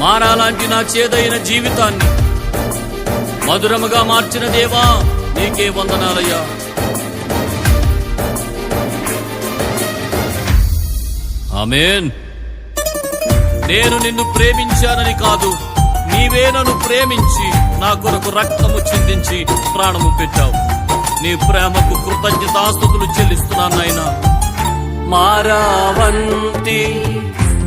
మారాలాంటి నా చేదైన జీవితాన్ని మధురముగా మార్చిన దేవా నీకే వందనాలయ్యా. ఆమెన్. నేను నిన్ను ప్రేమించానని కాదు నీవే నన్ను ప్రేమించి నా కొరకు రక్తము చిందించి ప్రాణము పెట్టావు. నీ ప్రేమకు కృతజ్ఞతాస్తుతులు చెల్లిస్తున్నాను నాయన. మారావంతి.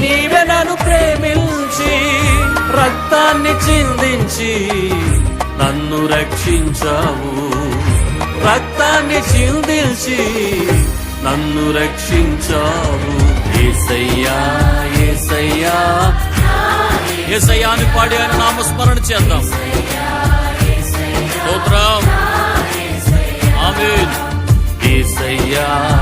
నీవే నన్ను ప్రేమించి రక్తాన్ని చిందించి నన్ను రక్షించావు. రక్తాన్ని చిందించి నన్ను రక్షించావు. ఏసయ్యా ఏసయ్యా. ఏసయ్యా అని పాడి ఆయన నామస్మరణ చేద్దాం. స్తోత్రం. ఆమేన్. ఏసయ్యా.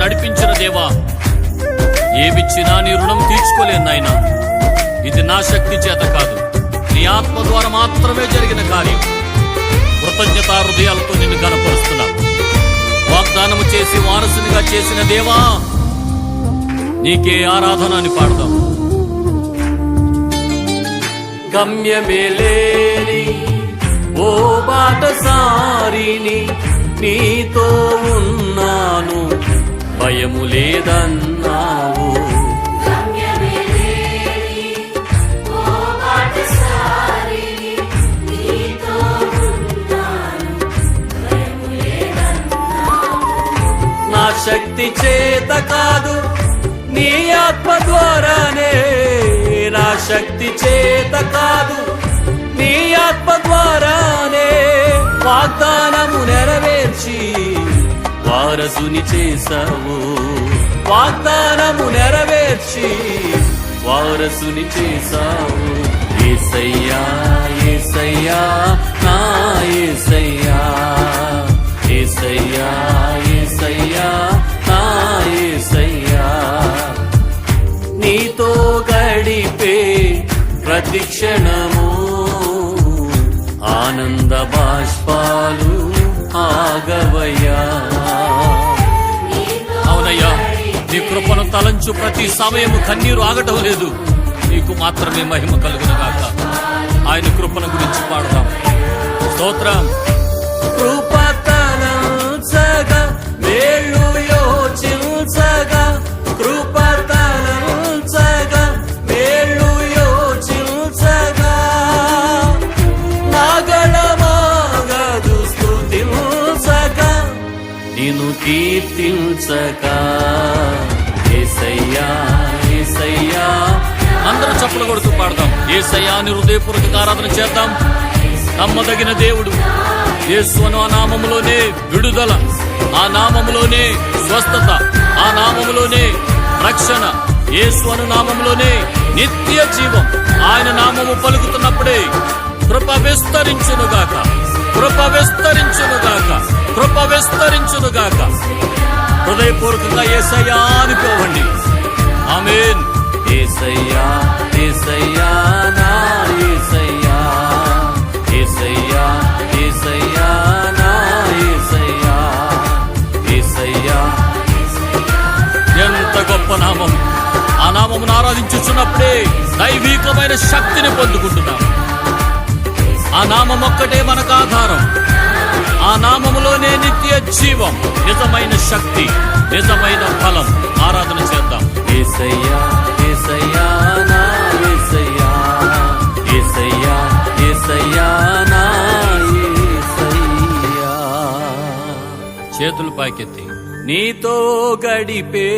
నడిపించిన దేవా ఏమిచ్చినా నీ రుణం తీర్చుకోలేను నాయనా. ఇది నా శక్తి చేత కాదు. నీ ఆత్మ ద్వారా మాత్రమే జరిగిన కార్యం. కృతజ్ఞత హృదయాలతో నిన్ను గనపరుస్తున్నా వాగ్దానము చేసి వారసునిగా చేసిన దేవా నీకే ఆరాధన అని పాడదాం. గమ్యమే లేని ఓ బాటసారిని నీతో గమ్యమే లేదన్నావు. నా శక్తి చేత కాదు నీ ఆత్మ ద్వారానే నా శక్తి చేత కాదు నీ ఆత్మ ద్వారానే వాగ్దానము వారసుని చేశావు. వాగ్దానము నెరవేర్చి వారసుని చేశావు. ఏసయ్యా ఏసయ్యా నా ఏసయ్యా. ఏసయ్యా ఏసయ్యా నా ఏసయ్యా. నీతో గడిపే ప్రతి క్షణము ఆనంద బాష్పాలు ఆగవయ్యా. అవునయ్యా నీ కృపను తలంచు ప్రతి సమయము కన్నీరు ఆగటం లేదు. నీకు మాత్రమే మహిమ కలుగును గాక ఆయన కృపను గురించి పాడదాం. స్తోత్రం. కృప ఏసయ్యా ఏసయ్యా. అందరూ చప్పలు కొడుతూ పాడదాం. ఏసయ్యా అని హృదయపూర్వక ఆరాధన చేద్దాం. నమ్మదగిన దేవుడు. యేసు అను ఆ నామములోనే విడుదల. ఆ నామములోనే స్వస్థత. ఆ నామములోనే రక్షణ. యేసు అను నామములోనే నిత్య జీవం. ఆయన నామము పలుకుతున్నప్పుడే కృప విస్తరించునుగాక. కృప విస్తరించునుగాక. కృప విస్తరించునుగాక. హృదయపూర్వకంగా ఏసయ్యా అనుకోవండి. ఆమేన్. ఏసయ్యా ఏసయ్యా నా ఏసయ్యా. ఏసయ్యా ఏసయ్యా నా ఏసయ్యా. ఏసయ్యా ఎంత గొప్ప నామం. ఆ నామమును ఆరాధించుచున్నప్పుడే దైవీకమైన శక్తిని పొందుకుంటున్నాం. ఆ నామం ఒక్కటే మనకు ఆధారం. ఆ నామములోనే నిత్య జీవం నిజమైన శక్తి నిజమైన ఫలం. ఆరాధన చేద్దాం. ఏసయ్యా ఏసయ్యా నా ఏసయ్యా. ఏసయ్యా ఏసయ్యా నా ఏసయ్యా. చేతులు పైకెత్తి. నీతో గడిపే